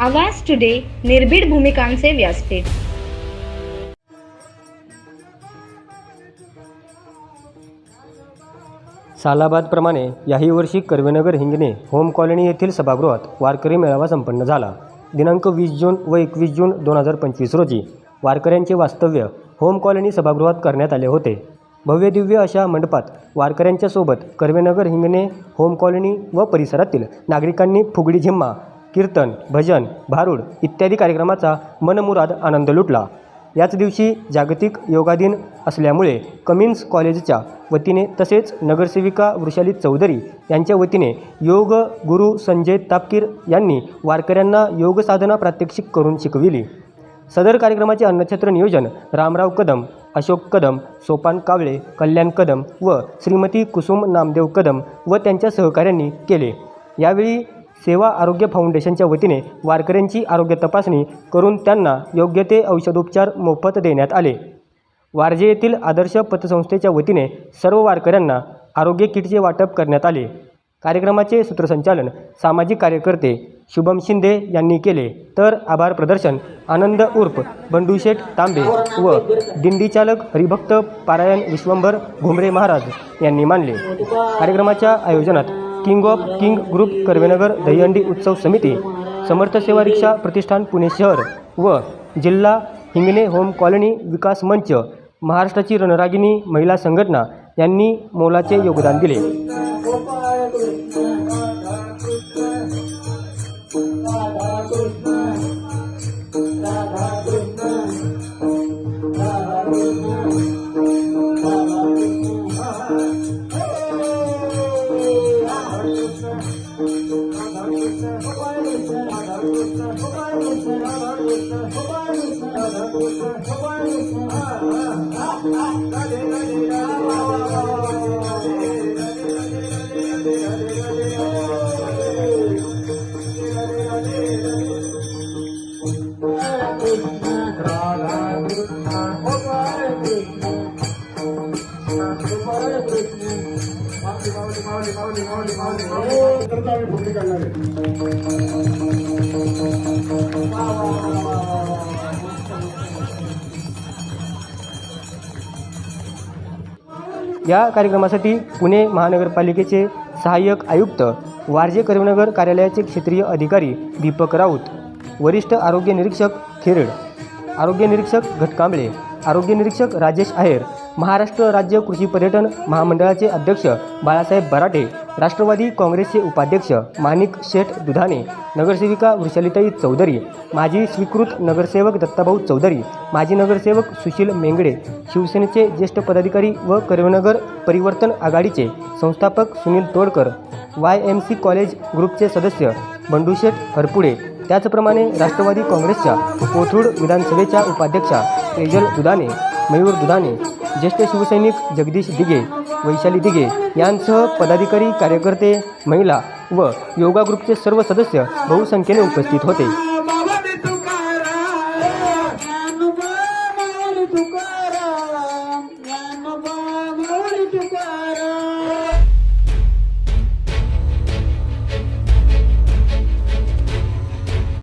आवाज टुडे निर्भीड भूमिकांचे व्यासपीठ. सालाबादप्रमाणे याही वर्षी कर्वेनगर हिंगणे होम कॉलनी येथील सभागृहात वारकरी मेळावा संपन्न झाला. दिनांक वीस जून व एकवीस जून दोन हजार पंचवीस रोजी वारकऱ्यांचे वास्तव्य होम कॉलनी सभागृहात करण्यात आले होते. भव्यदिव्य अशा मंडपात वारकऱ्यांच्या सोबत कर्वेनगर हिंगणे होम कॉलनी व परिसरातील नागरिकांनी फुगडी झिम्मा कीर्तन भजन भारूड इत्यादी कार्यक्रमाचा मनमुराद आनंद लुटला. याच दिवशी जागतिक योगा दिन असल्यामुळे कमिन्स कॉलेजच्या वतीने तसेच नगरसेविका वृषाली चौधरी यांच्या वतीने योग गुरु संजय तापकीर यांनी वारकऱ्यांना योग साधना प्रात्यक्षिक करून शिकविली. सदर कार्यक्रमाचे अन्नछत्र नियोजन रामराव कदम अशोक कदम सोपान कावळे कल्याण कदम व श्रीमती कुसुम नामदेव कदम व त्यांच्या सहकाऱ्यांनी केले. यावेळी सेवा आरोग्य फाउंडेशनच्या वतीने वारकऱ्यांची आरोग्य तपासणी करून त्यांना योग्य ते औषधोपचार मोफत देण्यात आले. वारजे येथील आदर्श पतसंस्थेच्या वतीने सर्व वारकऱ्यांना आरोग्य किटचे वाटप करण्यात आले. कार्यक्रमाचे सूत्रसंचालन सामाजिक कार्यकर्ते शुभम शिंदे यांनी केले. तर आभार प्रदर्शन आनंद उर्फ बंडूशेठ तांबे व दिंडीचालक हरिभक्त पारायण विश्वंभर घुमरे महाराज यांनी मानले. कार्यक्रमाच्या आयोजनात king of king group Karvenagar Dahi Handi उत्सव समिती समर्थ सेवा रिक्षा प्रतिष्ठान पुणे शहर व जिल्हा हिंगणे होम कॉलनी विकास मंच महाराष्ट्राची रणरागिणी महिला संघटना यांनी मोलाचे योगदान दिले Radha या कार्यक्रमासाठी पुणे महानगरपालिकेचे सहाय्यक आयुक्त वारजे करीमनगर कार्यालयाचे क्षेत्रीय अधिकारी दीपक राऊत वरिष्ठ आरोग्य निरीक्षक खेरड आरोग्य निरीक्षक घटकांबळे आरोग्य निरीक्षक राजेश आहेर महाराष्ट्र राज्य कृषी पर्यटन महामंडळाचे अध्यक्ष बाळासाहेब बराटे राष्ट्रवादी काँग्रेसचे उपाध्यक्ष माणिक शेठ दुधाने नगरसेविका वृषालिताई चौधरी माजी स्वीकृत नगरसेवक दत्ताभाऊ चौधरी माजी नगरसेवक सुशील मेंगडे शिवसेनेचे ज्येष्ठ पदाधिकारी व करीमनगर परिवर्तन आघाडीचे संस्थापक Sunil Todkar Y M C college ग्रुपचे सदस्य बंडूशेठ हरपुडे त्याचप्रमाणे राष्ट्रवादी काँग्रेसच्या कोथरूड विधानसभेच्या उपाध्यक्षा तेजल दुधाने मयूर दुधाने ज्येष्ठ शिवसैनिक जगदीश दिघे वैशाली दिघे यांसह पदाधिकारी कार्यकर्ते महिला व योगा ग्रुपचे सर्व सदस्य बहुसंख्येने उपस्थित होते.